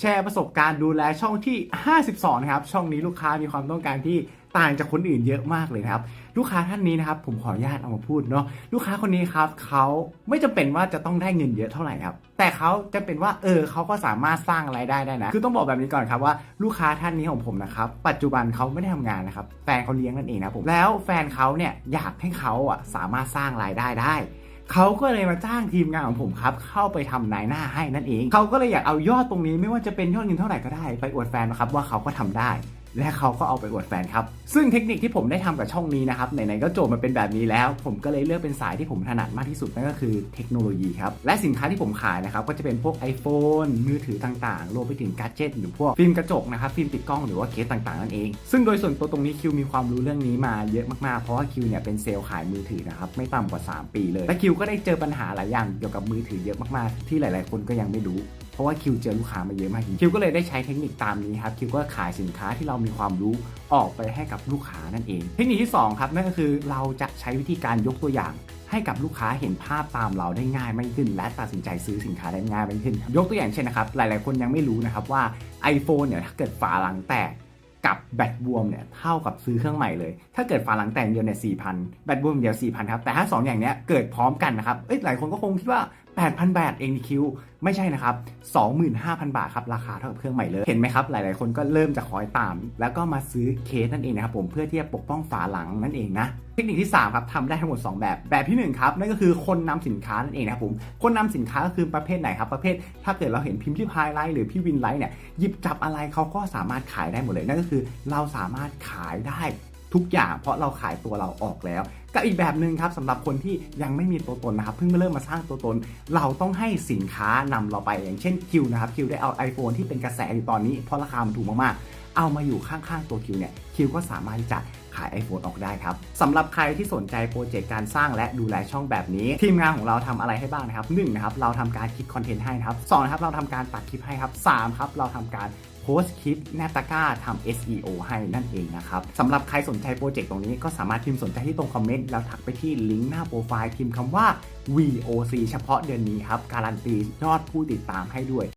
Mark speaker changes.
Speaker 1: แชร์ประสบการณ์ดูแลช่องที่ 52 นะครับ ช่องนี้ลูกค้ามีความต้องการที่ต่างจากคนอื่นเยอะมากเลยนะครับ ลูกค้าท่านนี้นะครับ ผมขออนุญาตเอามาพูดเนาะลูกค้าคนนี้ครับเขาไม่จำเป็นว่าจะต้องได้เงินเยอะเท่าไหร่ครับ แต่เขาจะเป็นว่าเออเขาก็สามารถสร้างรายได้ได้นะ คือต้องบอกแบบนี้ก่อนครับว่าลูกค้าท่านนี้ของผมนะครับปัจจุบันเขาไม่ได้ทำงานนะครับแฟนเขาเลี้ยงนั่นเองนะผมแล้วแฟนเขาเนี่ยอยากให้เขาอะสามารถสร้างรายได้ได้ เขาก็เลยมาจ้างทีมงานของผมครับ เข้าไปทำนายหน้าให้นั่นเอง เขาก็เลยอยากเอายอดตรงนี้ไม่ว่าจะเป็นยอดเงินเท่าไหร่ก็ได้ ไปอวดแฟนนะครับว่าเขาก็ทำได้ และเขาก็เอาไปอวดแฟนครับ ซึ่งเทคนิคที่ผมได้ทำกับช่องนี้นะครับไหนๆก็โจทย์มาเป็นแบบนี้แล้ว ผมก็เลยเลือกเป็นสายที่ผมถนัดมากที่สุดนั่นก็คือเทคโนโลยีครับ และสินค้าที่ผมขายนะครับก็จะเป็นพวก iPhone มือถือต่างๆ รวมไปถึงการ์เจ็ตหรือพวกฟิล์มกระจกนะครับฟิล์มติดกล้องหรือว่าเคสต่างๆนั่นเอง ซึ่งโดยส่วนตัวตรงนี้คิวมีความรู้เรื่องนี้มาเยอะมากๆเพราะว่าคิวเนี่ยเป็นเซลล์ขายมือถือนะครับไม่ต่ำกว่า 3 ปีเลยและคิวก็ได้เจอปัญหาหลายอย่างเกี่ยวกับมือถือเยอะมากๆ ที่หลาย ๆ คนก็ยังไม่รู้ ราะว่าคิวเจอลูกค้ามาเยอะมากจริงคิวก็เลยได้ใช้เทคนิคตามนี้ครับคิวก็ขายสินค้าที่เรามีความรู้ออกไปให้กับลูกค้านั่นเอง เทคนิคที่สองครับนั่นก็คือเราจะใช้วิธีการยกตัวอย่างให้กับลูกค้าเห็นภาพตามเราได้ง่ายมากขึ้น และตัดสินใจซื้อสินค้าได้ง่ายมากขึ้น ยกตัวอย่างเช่นนะครับ หลาย ๆ คนยังไม่รู้นะครับว่า iPhone เนี่ยถ้าเกิดฝาหลังแตกกับแบตบวมเนี่ยเท่ากับซื้อเครื่องใหม่เลย ถ้าเกิดฝาหลังแตกเดียวเนี่ยสี่พันแบตบวมเดียวสี่พันครับ แต่ถ้า 2 อย่างเนี้ยเกิดพร้อมกันนะครับ เอ้ยหลายคนก็คงคิดว่า 8,000 บาทเองนี่คิวไม่ใช่นะครับ 25,000 บาทครับราคาเท่ากับเครื่องใหม่เลยเห็นไหมครับหลาย ๆ คนก็เริ่มจะคอยตาม แล้วก็มาซื้อเคสนั่นเองนะครับผมเพื่อที่จะปกป้องฝาหลังนั่นเองนะเทคนิคที่3ครับทำได้ทั้งหมด 2 แบบ แบบที่ 1 ครับ นั่นก็คือคนนำสินค้านั่นเองนะครับผมคนนำสินค้าก็คือประเภทไหนครับ ประเภท ถ้าเกิดเราเห็นพิมพ์ที่พายไลท์หรือพี่วินไลท์เนี่ยหยิบจับอะไรเขาก็สามารถขายได้หมดเลยนั่นก็คือเราสามารถขายได้ ทุกอย่างเพราะเราขายตัวเราออกแล้วกับอีกแบบหนึ่งครับสำหรับคนที่ยังไม่มีตัวตนนะครับเพิ่งมาเริ่มมาสร้างตัวตน เราต้องให้สินค้านำเราไปอย่างเช่นคิวนะครับคิวได้เอา iPhone ที่เป็นกระแสอยู่ตอนนี้เพราะราคามันถูกมากๆ เอามาอยู่ข้างๆตัวคิวเนี่ยคิวก็สามารถที่จะขาย iPhone ออกได้ครับสำหรับใครที่สนใจโปรเจกต์การสร้างและดูแลช่องแบบนี้ ทีมงานของเราทำอะไรให้บ้างนะครับหนึ่งนะครับเราทำการคิดคอนเทนต์ให้นะครับสองนะครับเราทำการตัดคลิปให้ครับสามครับเราทำการ โพสต์คลิปแนบตะก้าทำ SEO ให้นั่นเองนะครับสำหรับใครสนใจโปรเจกต์ตรงนี้ก็สามารถพิมพ์สนใจที่ตรงคอมเมนต์แล้วทักไปที่ลิงก์หน้าโปรไฟล์พิมพ์คำว่า VOC เฉพาะเดือนนี้ครับ การันตียอดผู้ติดตามให้ด้วย